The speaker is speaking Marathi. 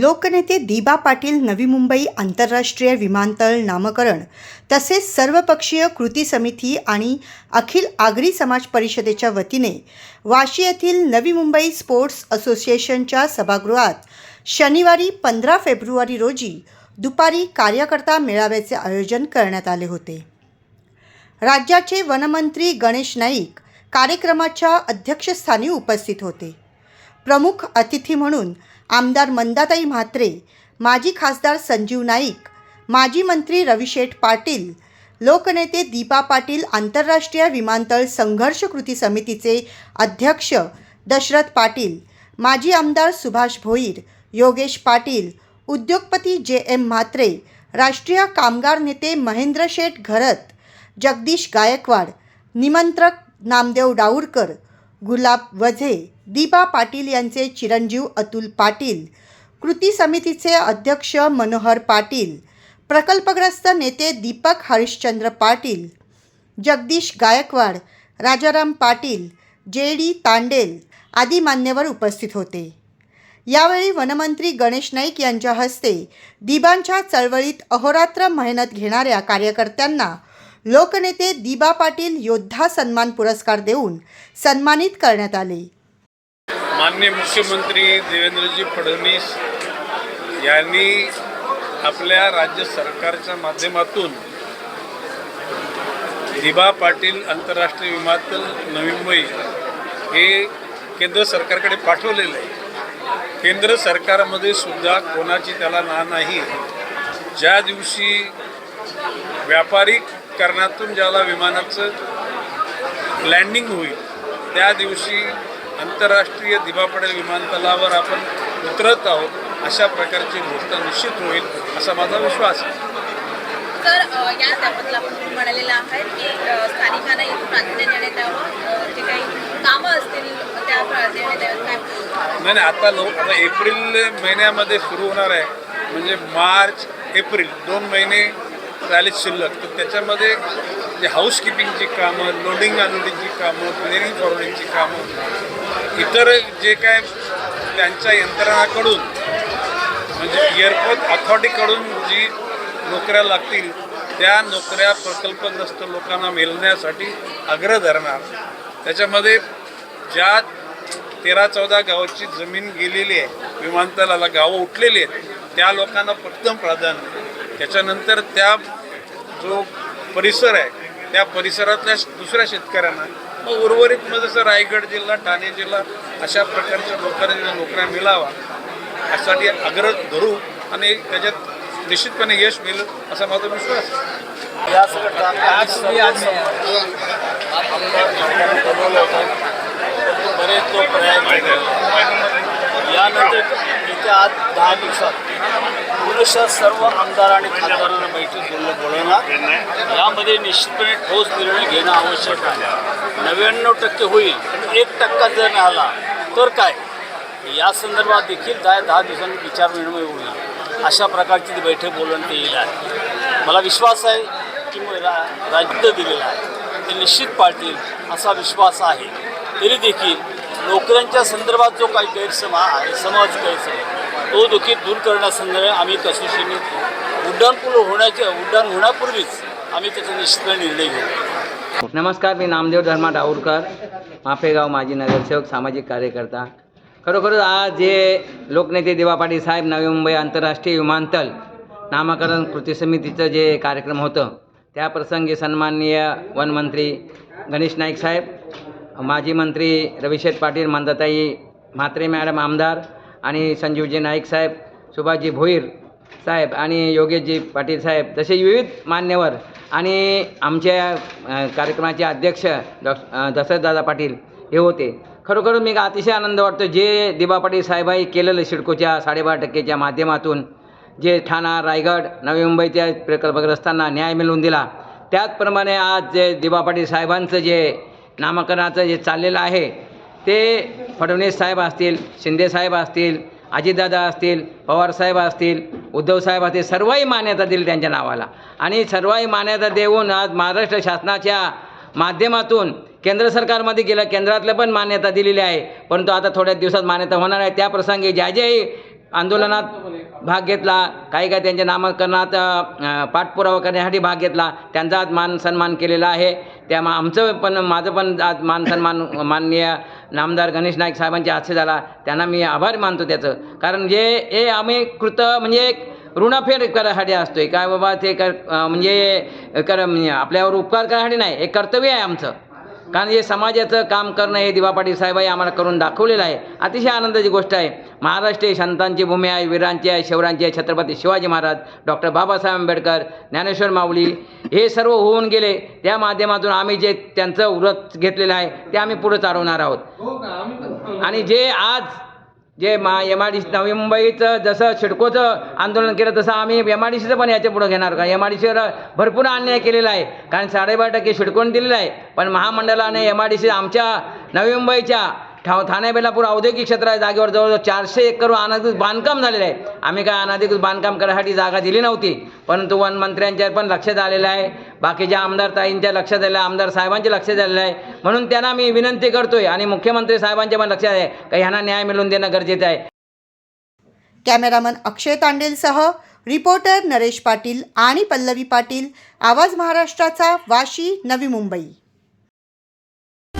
लोकनेते दिबा पाटील नवी मुंबई आंतरराष्ट्रीय विमानतळ नामकरण तसेच सर्वपक्षीय कृती समिती आणि अखिल आगरी समाज परिषदेच्या वतीने वाशी येथील नवी मुंबई स्पोर्ट्स असोसिएशनच्या सभागृहात शनिवारी पंधरा फेब्रुवारी रोजी दुपारी कार्यकर्ता मेळाव्याचे आयोजन करण्यात आले होते. राज्याचे वनमंत्री गणेश नाईक कार्यक्रमाच्या अध्यक्षस्थानी उपस्थित होते. प्रमुख अतिथी म्हणून आमदार मंदाताई म्हात्रे माजी खासदार संजीव नाईक माजी मंत्री रविशेठ पाटील लोकनेते दीपा पाटील आंतरराष्ट्रीय विमानतळ संघर्ष कृती समितीचे अध्यक्ष दशरथ पाटील माजी आमदार सुभाष भोईर योगेश पाटील उद्योगपती जे एम म्हात्रे राष्ट्रीय कामगार नेते महेंद्र शेठ घरत जगदीश गायकवाड निमंत्रक नामदेव डाऊरकर गुलाब वझे दीपा पाटील यांचे चिरंजीव अतुल पाटील कृती समितीचे अध्यक्ष मनोहर पाटील प्रकल्पग्रस्त नेते दीपक हरिश्चंद्र पाटील जगदीश गायकवाड राजाराम पाटील जे डी तांडेल आदी मान्यवर उपस्थित होते. यावेळी वनमंत्री गणेश नाईक यांच्या हस्ते दिबांच्या चळवळीत अहोरात्र मेहनत घेणाऱ्या कार्यकर्त्यांना लोकनेते दिबा पाटील योद्धा सन्मान पुरस्कार देऊन सन्मानित करण्यात आले. माननीय मुख्यमंत्री देवेंद्रजी फडणवीस यांनी आपल्या राज्य सरकारच्या माध्यमातून दिबा पाटील आंतरराष्ट्रीय विमानतळ नवी मुंबई हे केंद्र सरकारकडे पाठवलेलं आहे. केंद्र सरकारमध्ये सुद्धा कोणाची त्याला ना नाही. ज्या दिवशी व्यापारीकरणातून ज्याला विमानाचं लँडिंग होईल त्या दिवशी आंतरराष्ट्रीय दिबा पटेल विमानतळावर आपण उतरत आहोत अशा प्रकारची घोषणा निश्चित होईल असा माझा विश्वास आहे. तर अ, या त्याबद्दल आपण तुम्ही म्हणालेलं आहे की अ, स्थानिकांना इथं प्राधान्य देण्यात यावं अ, जे काही कामं असतील त्या प्राधान्य नाही नाही आता लोक आता एप्रिल महिन्यामध्ये सुरू होणार आहे म्हणजे मार्च एप्रिल दोन महिने झाले शिल्लक. तर त्याच्यामध्ये म्हणजे हाऊसकीपिंगची कामं लोडिंग अनलोडिंगची कामं क्लिअरिंग फॉरवर्डिंगची कामं इतर जे काय त्यांच्या यंत्रणाकडून म्हणजे एअरपोर्ट अथॉरिटीकडून जी नोकऱ्या लागतील त्या नोकऱ्या प्रकल्पग्रस्त लोकांना मिळण्यासाठी आग्रह धरणार. त्याच्यामध्ये ज्या तेरा चौदा गावाची जमीन गेलेली आहे विमानतळाला गावं उठलेली आहेत त्या लोकांना प्रथम प्राधान्य. त्याच्यानंतर त्या जो परिसर आहे त्या परिसरातल्या दुसऱ्या शेतकऱ्यांना. मग उर्वरित मग जसं रायगड जिल्हा ठाणे जिल्हा अशा प्रकारच्या लोकांना नोकऱ्या मिळावा यासाठी आग्रह धरू आणि त्याच्यात निश्चितपणे यश मिळेल असा माझा विश्वास आज मी आज बरेच लोक यानंतर येत्या आज दहा दिवसात पुरुषा सर्व आमदार आणि खासदारांना बैठक बोलणं बोलवणार. यामध्ये निश्चितपणे ठोस निर्णय घेणं आवश्यक आहे. नव्याण्णव टक्के होईल पण एक टक्का जर राहिला तर काय? या संदर्भात देखील दहा दहा दिवसांनी विचारविनिमय होईल. अशा प्रकारची ती बैठक बोलवण्यात येईल आहे. मला विश्वास आहे की मग रा राज्य दिलेलं आहे. ते निश्चित पाळतील असा विश्वास आहे. तरी देखील नोकऱ्यांच्या संदर्भात जो काही गैरसमा आहे समाज गैरसमा तो देखील दूर करण्यासंदर्भात आम्ही कसोशीने उड्डाणपूर्व होण्याच्या उड्डाण होण्यापूर्वीच आम्ही त्याचा निश्चित निर्णय घेऊ. नमस्कार मी नामदेव धर्मा डाऊरकर माफेगाव माजी नगरसेवक सामाजिक कार्यकर्ता. खरोखरच आज जे लोकनेते दिवा पाटील साहेब नवी मुंबई आंतरराष्ट्रीय विमानतळ नामकरण कृती समितीचं जे कार्यक्रम होतं त्या प्रसंगी सन्माननीय वनमंत्री गणेश नाईक साहेब माजी मंत्री रविशेठ पाटील मंदाताई म्हात्रे मॅडम आमदार आणि संजीवजी नाईक साहेब सुभाषजी भोईर साहेब आणि योगेशजी पाटील साहेब तसे विविध मान्यवर आणि आमच्या कार्यक्रमाचे अध्यक्ष डॉ दशरथदादा पाटील हे होते. खरोखर मी अतिशय आनंद वाटतो जे दिबा पाटील साहेबांनी केलेलं सिडकोच्या साडेबारा टक्केच्या माध्यमातून जे ठाणा रायगड नवी मुंबईच्या प्रकल्पग्रस्तांना न्याय मिळवून दिला. त्याचप्रमाणे आज जे दिबा पाटील साहेबांचं जे नामकरणाचं जे चाललेलं आहे ते फडणवीस साहेब असतील शिंदेसाहेब असतील अजितदादा असतील पवारसाहेब असतील उद्धवसाहेब असतील सर्वही मान्यता दिली त्यांच्या नावाला. आणि सर्वही मान्यता देऊन आज महाराष्ट्र शासनाच्या माध्यमातून केंद्र सरकारमध्ये गेलं केंद्रातलं पण मान्यता दिलेली आहे. परंतु आता थोड्या दिवसात मान्यता होणार आहे. त्या प्रसंगी ज्या ज्याही आंदोलनात भाग घेतला काही काही त्यांच्या नामकरणात पाठपुरावा करण्यासाठी भाग घेतला त्यांचा आज मान सन्मान केलेला आहे. त्या मा आमचं पण माझं पण आज मान सन्मान माननीय नामदार गणेश नाईक साहेबांच्या हास्य झाला. त्यांना मी आभार मानतो त्याचं. कारण जे हे आम्ही कृत म्हणजे एक ऋणफेड करायसाठी असतो आहे काय बाबा ते कर म्हणजे कर म्हणजे आपल्यावर उपकार करायसाठी नाही. हे कर्तव्य आहे आमचं. कारण हे समाजाचं काम करणं हे दिवा पाटील साहेबांनी आम्हाला करून दाखवलेलं आहे. अतिशय आनंदाची गोष्ट आहे. महाराष्ट्र ही संतांची भूमी आहे वीरांची आहे शौरांची आहे. छत्रपती शिवाजी महाराज डॉक्टर बाबासाहेब आंबेडकर ज्ञानेश्वर माऊली हे सर्व होऊन गेले. त्या माध्यमातून आम्ही जे त्यांचं व्रत घेतलेलं आहे ते आम्ही पुढे चालवणार आहोत. आणि जे आज जे मा एम आय डी सी नवी मुंबईचं जसं शिडकोचं आंदोलन केलं तसं आम्ही एम आय डी सीचं पण याच्या पुढं घेणार. का एम आय डी सीवर भरपूर अन्याय केलेला आहे. कारण साडेबारा टक्के सिडकोन दिलेलं आहे. पण महामंडळाने एम आय डी सी आमच्या नवी मुंबईच्या ठा ठाणे बेलापूर औद्योगिक क्षेत्र आहे. जागेवर जवळजवळ चारशे एकर अनाधिकृत बांधकाम झालेलं आहे. आम्ही काय अनाधिकृत बांधकाम करायसाठी जागा दिली नव्हती. परंतु वन मंत्र्यांच्या पण लक्षात आलेलं आहे. बाकीच्या आमदार ताईंच्या लक्षात आलेलं आहे आमदार साहेबांच्या लक्षात आलेलं आहे. म्हणून त्यांना मी विनंती करतोय आणि मुख्यमंत्री साहेबांच्या पण लक्षात आहे का ह्यांना न्याय मिळवून देणं गरजेचं आहे. कॅमेरामन अक्षय तांडेलसह रिपोर्टर नरेश पाटील आणि पल्लवी पाटील. आवाज महाराष्ट्राचा वाशी नवी मुंबई.